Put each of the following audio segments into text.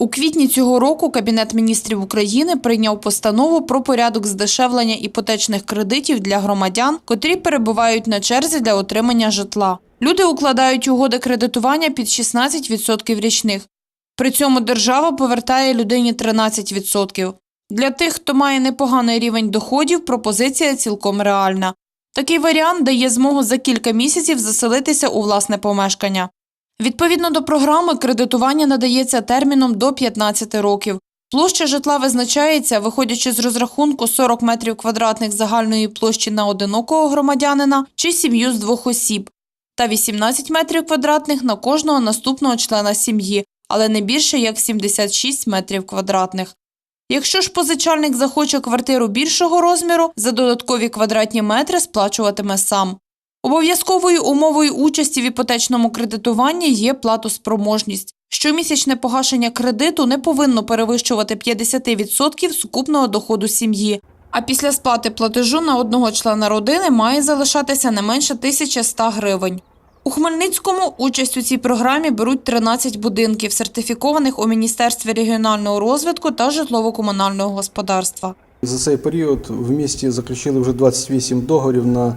У квітні цього року Кабінет міністрів України прийняв постанову про порядок здешевлення іпотечних кредитів для громадян, котрі перебувають на черзі для отримання житла. Люди укладають угоди кредитування під 16% річних. При цьому держава повертає людині 13%. Для тих, хто має непоганий рівень доходів, пропозиція цілком реальна. Такий варіант дає змогу за кілька місяців заселитися у власне помешкання. Відповідно до програми, кредитування надається терміном до 15 років. Площа житла визначається, виходячи з розрахунку 40 метрів квадратних загальної площі на одинокого громадянина чи сім'ю з двох осіб, та 18 метрів квадратних на кожного наступного члена сім'ї, але не більше як 76 метрів квадратних. Якщо ж позичальник захоче квартиру більшого розміру, за додаткові квадратні метри сплачуватиме сам. Обов'язковою умовою участі в іпотечному кредитуванні є платоспроможність. Щомісячне погашення кредиту не повинно перевищувати 50% сукупного доходу сім'ї. А після сплати платежу на одного члена родини має залишатися не менше 1100 гривень. У Хмельницькому участь у цій програмі беруть 13 будинків, сертифікованих у Міністерстві регіонального розвитку та житлово-комунального господарства. За цей період в місті заключили вже 28 договорів на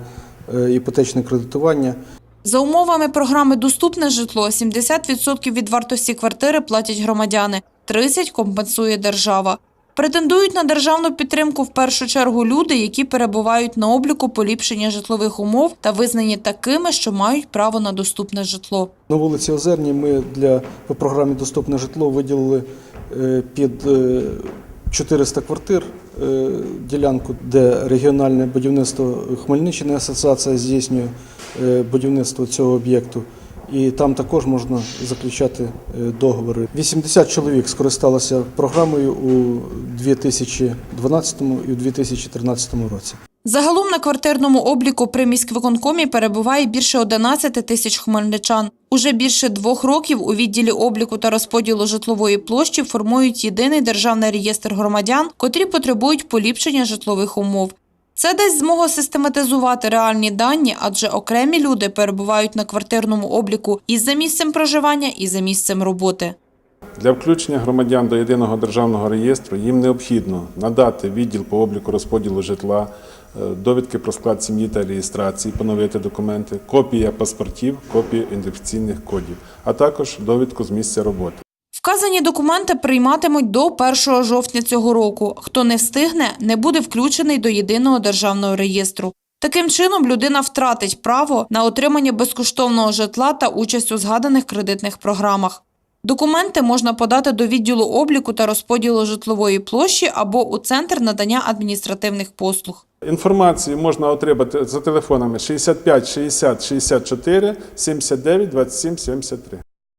іпотечне кредитування. За умовами програми Доступне житло 70% від вартості квартири платять громадяни, 30% компенсує держава. Претендують на державну підтримку в першу чергу люди, які перебувають на обліку поліпшення житлових умов та визнані такими, що мають право на доступне житло. На вулиці Озерній ми для по програмі Доступне житло виділили е, під е, 400 квартир е, ділянку, де регіональне будівництво Хмельниччини асоціація здійснює е, будівництво цього об'єкту. І там також можна заключати е, договори. 80 чоловік скористалося програмою у 2012 і 2013 році. Загалом на квартирному обліку при міськвиконкомі перебуває більше 11 тисяч хмельничан. Уже більше двох років у відділі обліку та розподілу житлової площі формують єдиний державний реєстр громадян, котрі потребують поліпшення житлових умов. Це дасть змогу систематизувати реальні дані, адже окремі люди перебувають на квартирному обліку і за місцем проживання, і за місцем роботи. Для включення громадян до єдиного державного реєстру їм необхідно надати відділ по обліку розподілу житла, е, довідки про склад сім'ї та реєстрації, поновити документи, копія паспортів, копія ідентифікаційних кодів, а також довідку з місця роботи. Вказані документи прийматимуть до 1 жовтня цього року. Хто не встигне, не буде включений до єдиного державного реєстру. Таким чином, людина втратить право на отримання безкоштовного житла та участь у згаданих кредитних програмах. Документи можна подати до відділу обліку та розподілу житлової площі або у центр надання адміністративних послуг. Інформацію можна отримати за телефонами 65 60 64 79 27 73.